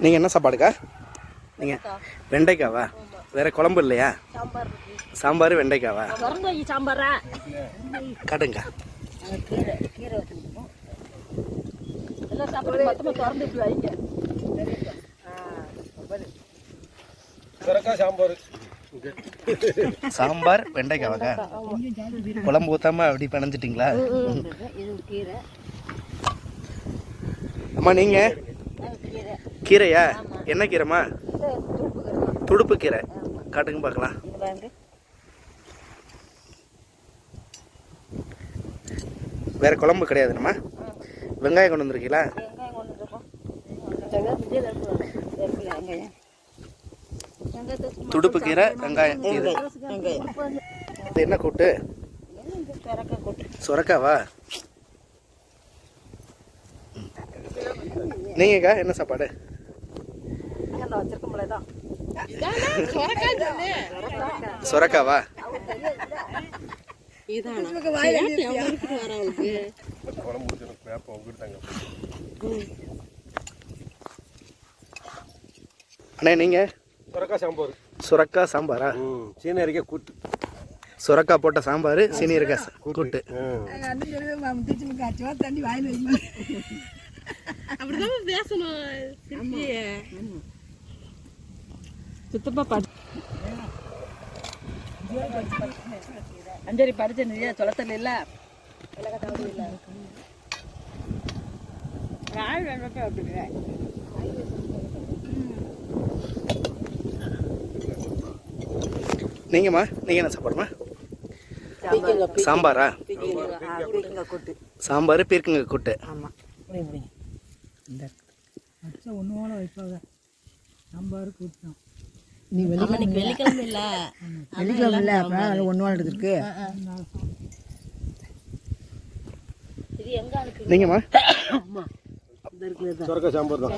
நீங்கள் என்ன சாப்பாடுக்கா? நீங்கள் வெண்டைக்காவா? வேற குழம்பு இல்லையா? சாம்பார் இருக்கு சாம்பார் வெண்டைக்காவா சாப்பாடு வை சாம்பாரா காட்டுங்க கீரை சுரக்காய் சாம்பார். சாம்பார் வெண்டைக்காவாக்கா குழம்பு ஊத்தாம அப்படி பிணைஞ்சிட்டிங்களா? கீரை அம்மா நீங்கள் கீரையா? என்ன கீரைம்மா? துடுப்பு கீரை. காட்டுங்க பார்க்கலாம். வேற குழம்பு கிடையாதுண்ணம்மா வெங்காயம் கொண்டு வந்திருக்கீங்களா வெங்காயம் கொண்டு வந்துருக்கோம் வெங்காயம் ஃப்ரிட்ஜில் இருக்கு இருக்குல்ல வெங்காயம் வெங்காயத்தை சும்மா துடுப்பு கீரை வெங்காயம். இது. இது என்ன கூட்டு? சுரக்காவா? நீங்கக்கா என்ன சாப்பாடு? சுரக்காவா? அண்ணே நீங்க? சுரக்காய் சாம்பார். சுரக்கா சாம்பாரா? சீன அரிக்க கூட்டு. சுரக்கா போட்ட சாம்பார் சீனியரக்காய் சா- கூட்டு. அஞ்சரி படிச்ச நீ சொல்லத்தல இல்ல? நீங்கம்மா நீங்க என்ன சாப்பாடுமா சாம்பாரா? கூட்டு சாம்பார் பீர்க்கங்க கூட்டு. ஆமா. நீ இன்னைக்கு வெள்ளிக்கிழமை இல்ல. வெள்ளிக்கிழமை இல்லை. அப்போ அது ஒன்று வாழ எடுத்துருக்கு. இது எங்க இருக்கு நீங்கம்மா? சுரக்காய் சாம்பார் தான்.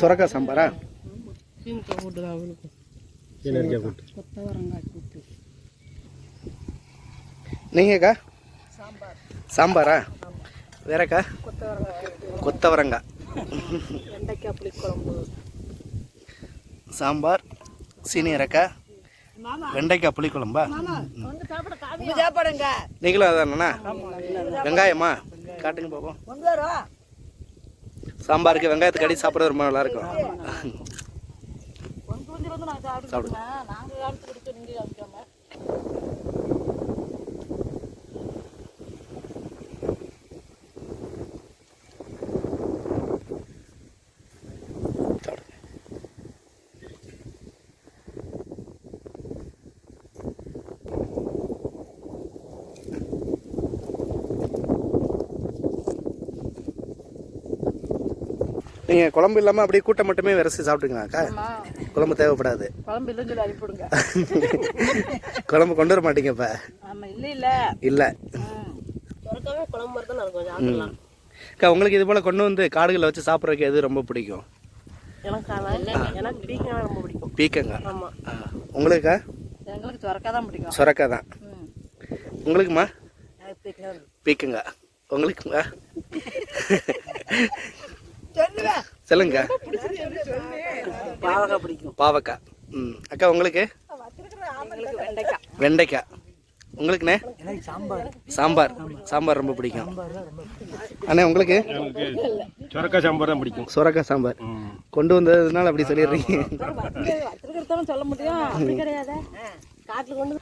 சுரக்கா சாம்பாரா? அரிக்க கூட்டு. நீங்கக்கா? சாம்பாரா. வேறக்கா? கொத்தவரங்காய் வெண்டைக்காய் புளிக்குழம்பு. சாம்பார் சீனியரக்காய் வெண்டைக்காய் புளிக்குழம்பா? சாப்பாடுங்க? நீங்களும் அதானண்ணா வெங்காயமா? காட்டுங்க வரோம் சாம்பாருக்கு வெங்காயத்துக்கு அடி சாப்பிட ரொம்ப நல்லா நாங்கள் சாப்பிடுங்க. நாங்கள் காமிச்சு கொடுத்து நீங்கள் காமிக்காம நீங்கள் குழம்பு இல்லாமல் அப்படியே கூட்டம் மட்டுமே விரசி சாப்பிட்டுங்களாக்கா குழம்பு தேவைப்படாது. குழம்பு இல்லைன்னு சொல்லி அனுப்பிவிடுங்க. குழம்பு கொண்டு வர மாட்டீங்க இப்போ. ஆமாம் இல்லை இல்லை. இல்லை. குழம்பு மாதிரி தான் இருக்கும். சாப்பிடலாம் அக்கா உங்களுக்கு இது போல் கொண்டு வந்து காடுகளில் வச்சு சாப்பிட்றதுக்கு எது ரொம்ப பிடிக்கும்? பீக்கங்க. உங்களுக்கா? எங்களுக்கு சுரக்காய் தான் பிடிக்கும். சுரக்கா தான் உங்களுக்குமா பீக்கங்க. உங்களுக்குமா? சொல்லுங்க. பாவக்காய் பிடிக்கும். பாவக்காய். ம். அக்கா உங்களுக்கு? வெண்டைக்காய். உங்களுக்குண்ணே? சாம்பார். சாம்பார் ரொம்ப பிடிக்கும். அண்ணே உங்களுக்கு? சுரக்காய் சாம்பார் தான் பிடிக்கும். சுரக்காய் சாம்பார். கொண்டு வந்ததுனால அப்படி சொல்லிடுறீங்க. சொல்ல முடியும். கொண்டு